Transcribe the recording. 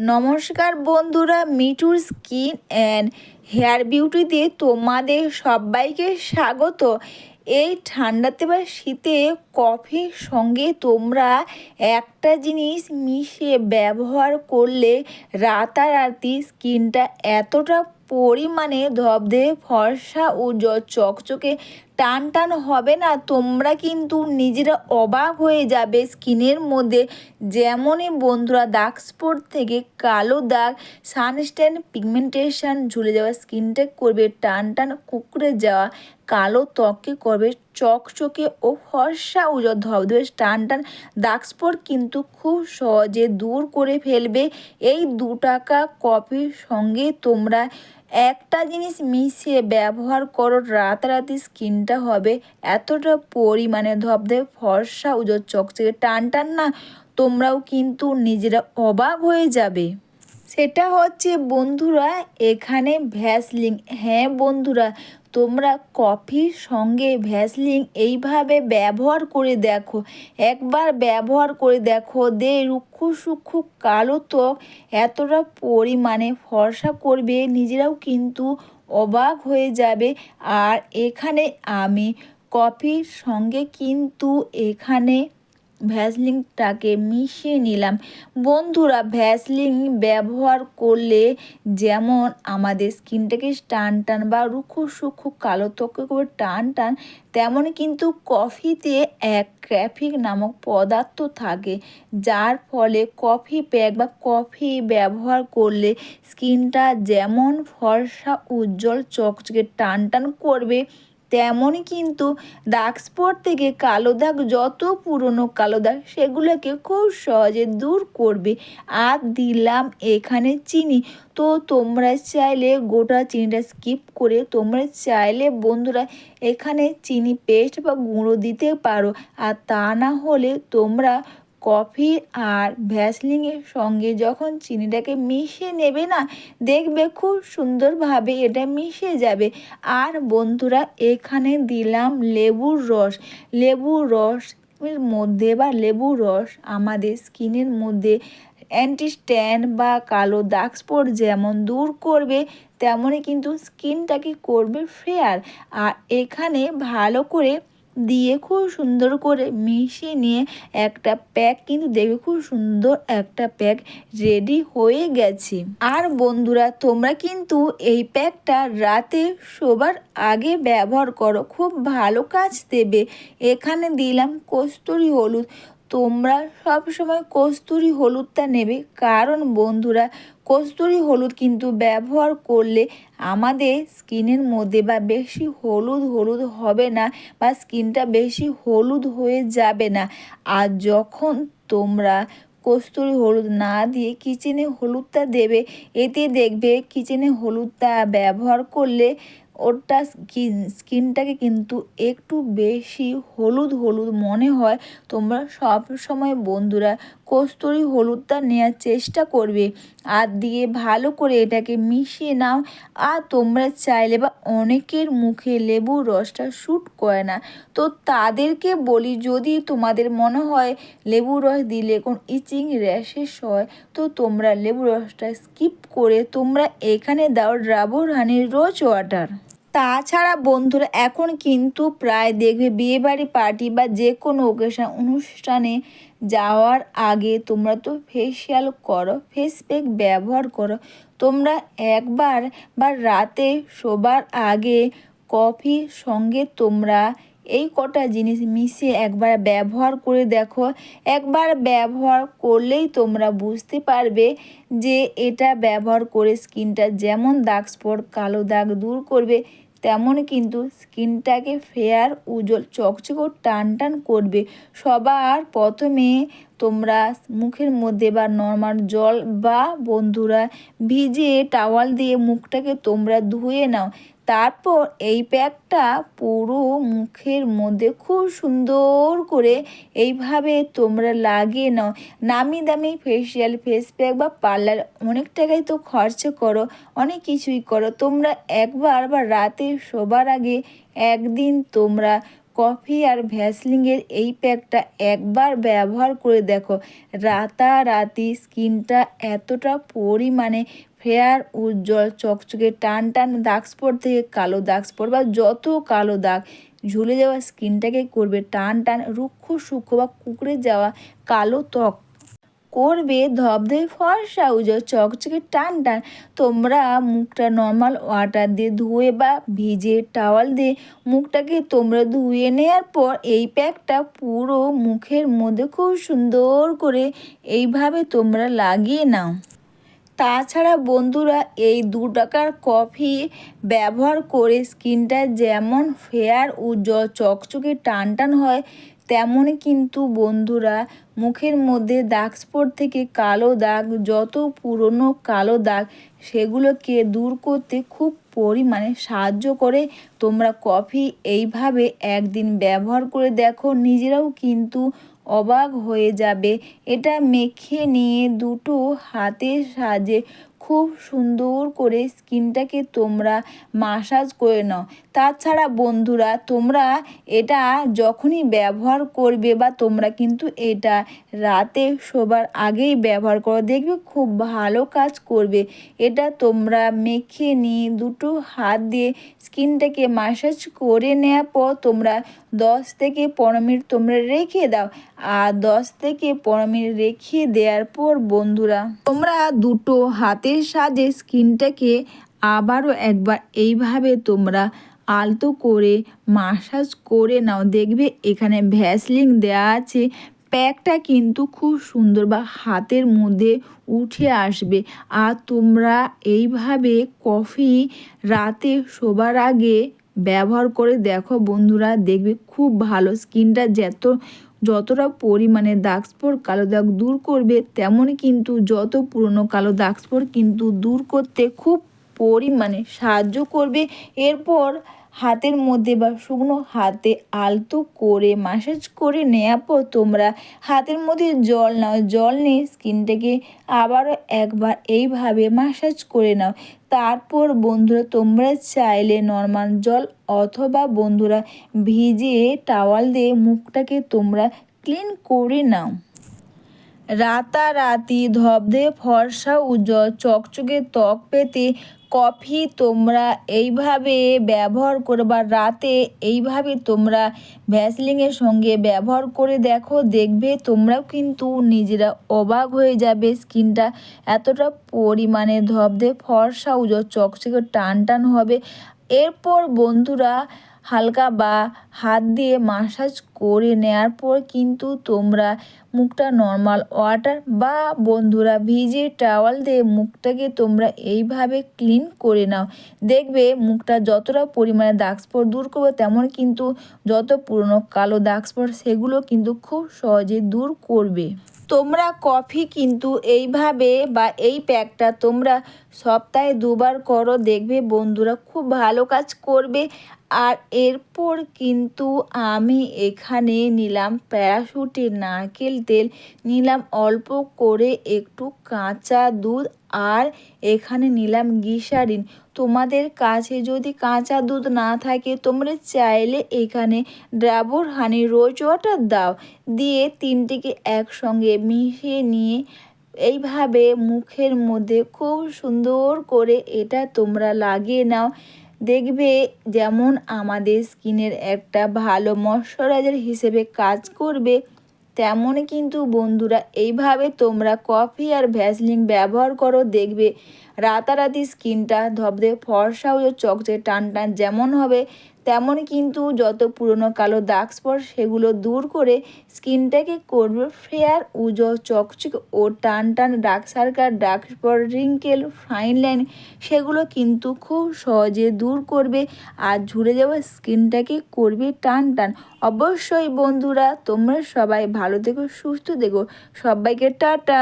নমস্কার বন্ধুরা, মিঠুর স্কিন অ্যান্ড হেয়ার বিউটিতে তোমাদের সবাইকে স্বাগত। এই ঠান্ডাতে বা শীতে কফির সঙ্গে তোমরা একটা জিনিস মিশিয়ে ব্যবহার করলে রাতারাতি স্কিনটা এতটা পরিমাণে ধবধে ফর্সা জ- চকচকে টান টান হবে না, তোমরা কিন্তু নিজেরা অবাক হয়ে যাবে স্কিনের মধ্যে। যেমনই বন্ধুরা দাগ স্পট থেকে কালো দাগ সানস্ট্যান্ড পিগমেন্টেশন ঝুলে যাওয়া স্কিনটা করবে টান টান কুকড়ে যাওয়া কালো ত্বককে করবে চকচকে ও ফর্সা য- ধবধবে টান টান দাগ স্পট কিন্তু খুব সহজে দূর করে ফেলবে। এই দু টাকা কফির সঙ্গে তোমরা একটা জিনিস মিশিয়ে ব্যবহার করো, রাতারাতি স্কিনটা হবে এতটা পরিমাণে ধবধবে ফর্সা উজোর চকচকে। টান টান না, তোমরাও কিন্তু নিজেরা অবাক হয়ে যাবে। সেটা হচ্ছে, বন্ধুরা, এখানে ভ্যাসলিং হ্যাঁ বন্ধুরা, তোমরা কফির সঙ্গে ভ্যাসলিং এইভাবে ব্যবহার করে দেখো। একবার ব্যবহার করে দেখো, দে রুক্ষ সূক্ষ্ম কালো ত্বক এতটা পরিমাণে ফর্সা করবে, নিজেরাও কিন্তু অবাক হয়ে যাবে। আর এখানে আমি কফির সঙ্গে কিন্তু এখানে ভ্যাসলিনটাকে মিশিয়ে নিলাম। বন্ধুরা, ভ্যাসলিন ব্যবহার করলে যেমন আমাদের স্কিনটাকে টান টান বা রুক্ষ সূক্ষ্ম কালো ত্বকে করে টান টান তেমন কিন্তু কফিতে এক ক্র্যাফিক নামক পদার্থ থাকে, যার ফলে কফি প্যাক বা কফি ব্যবহার করলে স্কিনটা যেমন ফর্সা, উজ্জ্বল, চকচকে, টান টান করবে। তেমনই কিন্তু দাগ স্পট থেকে কালো দাগ যত পুরনো কালো দাগ সেগুলোকে খুব সহজে দূর করবে। আর দিলাম এখানে চিনি। তো তোমরা চাইলে গোটা চিনিটা স্কিপ করে তোমরা চাইলে বন্ধুরা এখানে চিনি পেস্ট বা গুঁড়ো দিতে পারো। আর তা না হলে তোমরা কফি আর ভ্যাসলিনের সঙ্গে যখন চিনিটাকে মিশিয়ে নেবে না, দেখবে খুব সুন্দরভাবে এটা মিশে যাবে। আর বন্ধুরা, এখানে দিলাম লেবুর রস। লেবুর রস মধ্যে বা লেবুর রস আমাদের স্কিনের মধ্যে অ্যান্টি স্ট্যান্ড বা কালো দাগ যেমন দূর করবে, তেমনই কিন্তু স্কিনটাকে করবে ফেয়ার আর এখানে ভালো করে দিয়ে খুব সুন্দর করে মিশিয়ে নিয়ে একটা প্যাক কিন্তু দেখবে খুব সুন্দর একটা প্যাক রেডি হয়ে গেছে। আর বন্ধুরা, তোমরা কিন্তু এই প্যাকটা রাতে সবার আগে ব্যবহার করো। খুব ভালো কাজ দেবে। এখানে দিলাম কস্তুরি হলুদ। তোমরা সব সময় কস্তুরি হলুদটা নেবে। কারণ বন্ধুরা, কস্তুরি হলুদ কিন্তু ব্যবহার করলে আমাদের স্কিনের মধ্যে বা বেশি হলুদ হলুদ হবে না বা স্কিনটা বেশি হলুদ হয়ে যাবে না। আর যখন তোমরা কস্তুরি হলুদ না দিয়ে কিচেনে হলুদটা দেবে, এতে দেখবে কিচেনে হলুদটা ব্যবহার করলে ওটা স্কিন স্কিনটাকে কিন্তু একটু বেশি হলুদ হলুদ মনে হয়। তোমরা সব সময় বন্ধুরা কস্তুরি হলুদটা নেওয়ার চেষ্টা করবে। আর দিয়ে ভালো করে এটাকে মিশিয়ে নাও। আর তোমরা চাইলে বা অনেকের মুখে লেবুর রসটা শ্যুট করে না। তো তাদেরকে বলি, যদি তোমাদের মনে হয় লেবুর রস দিলে কোন ইচিং র্যাশেস হয়, তো তোমরা লেবুর রসটা স্কিপ করে তোমরা এখানে দাও ড্রাবর হানির রোজ ওয়াটার তাছাড়া বন্ধুরা এখন কিন্তু প্রায় দেখবে বিয়েবাড়ি পার্টি বা যে কোনো ওকেশন অনুষ্ঠানে যাওয়ার আগে তোমরা তো ফেসিয়াল করো ফেস প্যাক ব্যবহার করো। তোমরা একবার বা রাতে শোবার আগে কফি সঙ্গে তোমরা এই কটা জিনিস মিশিয়ে একবার ব্যবহার করে দেখো। একবার ব্যবহার করলেই তোমরা বুঝতে পারবে যে এটা ব্যবহার করে স্কিনটা যেমন দাগ স্পট কালো দাগ দূর করবে তেমন কিন্তু স্কিনটাকে ফেয়ার, উজ্জ্বল, চকচকে টান টান করবে। সবার প্রথমে তোমরা মুখের মধ্যে বা নর্মাল জল বা বন্ধুরা ভিজে টাওয়াল দিয়ে মুখটাকে তোমরা ধুয়ে নাও। তারপর এই প্যাকটা পুরো মুখের মধ্যে খুব সুন্দর করে এইভাবে তোমরা লাগিয়ে নাও। নামি দামি ফেসিয়াল ফেস প্যাক বা পার্লার অনেক টাকাই তো খরচা করো, অনেক কিছুই করো। তোমরা একবার বা রাতে শোবার আগে একদিন তোমরা কফি আর ভ্যাসলিংয়ের এই প্যাকটা একবার ব্যবহার করে দেখো। রাতারাতি স্কিনটা এতটা পরিমাণে ফেয়ার, উজ্জ্বল, চকচকে, টান টান দাগ স্পট থেকে কালো দাগ স্পট বা যত কালো দাগ ঝুলে যাওয়া স্কিনটাকে করবে টান টান, রুক্ষ সূক্ষ্ম বা কুকড়ে যাওয়া কালো ত্বক। করবে ধবধে ফর্সা উজো চকচকে, টান টান। তোমরা মুখটা নর্মাল ওয়াটার দিয়ে ধুয়ে বা ভিজে টাওয়াল দিয়ে মুখটাকে তোমরা ধুয়ে নেওয়ার পর এই প্যাকটা পুরো মুখের মধ্যে খুব সুন্দর করে এইভাবে তোমরা লাগিয়ে নাও। তাছাড়া বন্ধুরা, এই দু টাকার কফি ব্যবহার করে স্কিনটা যেমন ফেয়ার উজ্জ্বল চকচকে টান টান হয় তেমনই কিন্তু বন্ধুরা, মুখের মধ্যে দাগ স্পট থেকে কালো দাগ, যত পুরনো কালো দাগ, সেগুলোকে দূর করতে খুব পরিমাণে সাহায্য করে। তোমরা কফি এইভাবে একদিন ব্যবহার করে দেখো, নিজেরাও কিন্তু অবাক হয়ে যাবে। এটা মেখে নিয়ে দুটো হাতের সাহায্যে খুব সুন্দর করে স্কিনটাকে তোমরা মাসাজ করে নাও। তাছাড়া বন্ধুরা, তোমরা এটা যখনই ব্যবহার করবে বা তোমরা কিন্তু এটা রাতে শোবার আগেই ব্যবহার করো, দেখবে খুব ভালো কাজ করবে। এটা তোমরা মেখে নিয়ে দুটো হাত দিয়ে স্কিনটাকে মাসাজ করে নেওয়ার পর তোমরা দশ থেকে পনেরো মিনিট তোমরা রেখে দাও। আর দশ থেকে পনেরো মিনিট রেখে দেওয়ার পর বন্ধুরা, তোমরা দুটো সাহায্যে স্কিনটাকে আবারও একবার এইভাবে তোমরা আলতো করে মাসাজ করে নাও। দেখবে এখানে ভ্যাসলিং দেওয়া আছে। প্যাকটা কিন্তু খুব সুন্দর বা হাতের মধ্যে উঠে আসবে। আর তোমরা এইভাবে কফি রাতে শোবার আগে ব্যবহার করে দেখো বন্ধুরা, দেখবে খুব ভালো স্কিনটা যত যতটা পরিমাণে দাগ স্পট কালো দাগ দূর করবে তেমনই কিন্তু যত পুরনো কালো দাগ স্পট কিন্তু দূর করতে খুব পরিমাণে সাহায্য করবে। এরপর হাতের মধ্যে বা শুকনো হাতে আলতো করে মাসাজ করে নেওয়ার পর তোমরা হাতের মধ্যে জল নাও। জল নিয়ে স্কিনটাকে আবারও একবার এইভাবে মাসাজ করে নাও। তারপর বন্ধুরা, তোমরা চাইলে নর্মাল জল অথবা বন্ধুরা ভিজে টাওয়াল দিয়ে মুখটাকে তোমরা ক্লিন করে নাও। রাতারাতি ধবধে ফর্সা উজ্জ্বল চকচকে ত্বক পেতে কফি তোমরা এইভাবে ব্যবহার করবা রাতে এইভাবে তোমরা ভ্যাসলিংয়ের সঙ্গে ব্যবহার করে দেখো, দেখবে তোমরাও কিন্তু নিজেরা অবাক হয়ে যাবে। স্কিনটা এতটা পরিমাণে ধবধে, ফর্সা, উজ্জ্বল, চকচকে টান টান হবে। এরপর বন্ধুরা হালকা বা হাত দিয়ে মাসাজ করে নেওয়ার পর কিন্তু তোমরা মুখটা নর্মাল ওয়াটার বা বন্ধুরা ভিজে টাওয়াল দিয়ে মুখটাকে তোমরা এইভাবে ক্লিন করে নাও। দেখবে মুখটা যতটা পরিমাণে দাগ স্পট দূর করবে, তেমন কিন্তু যত পুরনো কালো দাগ স্পট সেগুলো কিন্তু খুব সহজে দূর করবে। তোমরা কফি কিন্তু এইভাবে বা এই প্যাকটা তোমরা সপ্তাহে দুবার করো, দেখবে বন্ধুরা খুব ভালো কাজ করবে। আর এরপর কিন্তু আমি এখানে নিলাম প্যারাশুটের নারকেল তেল, নিলাম অল্প করে একটু কাঁচা দুধ আর এখানে নিলাম গিসারিন। তোমাদের কাছে যদি কাঁচা দুধ না থাকে, তোমরা চাইলে এখানে ড্রাবর হানি রোজ ওয়াটার দাও। দিয়ে তিনটিকে একসঙ্গে মিশিয়ে নিয়ে এইভাবে মুখের মধ্যে খুব সুন্দর করে এটা তোমরা লাগিয়ে নাও। দেখবে যেমন আমাদের স্কিনের একটা ভালো ময়শ্চারাইজার হিসেবে কাজ করবে তেমন কিন্তু বন্ধুরা এইভাবে তোমরা কফি আর ভ্যাসলিন ব্যবহার করো, দেখবে রাতারাতি স্কিনটা ধবধে ফর্সা ও চকচে টান টান যেমন হবে তেমন কিন্তু যত পুরনো কালো দাগ স্পট সেগুলো দূর করে স্কিনটাকে করবে ফেয়ার উজ্জ্বল চকচক ও টান টান dark circle dark spot, wrinkle, fine line সেগুলো কিন্তু খুব সহজে দূর করবে আর ঝুড়ে যাওয়া স্কিনটাকে করবে টান টান। অবশ্যই বন্ধুরা, তোমরা সবাই ভালো থেকো, সুস্থ দেখো সবাইকে টাটা।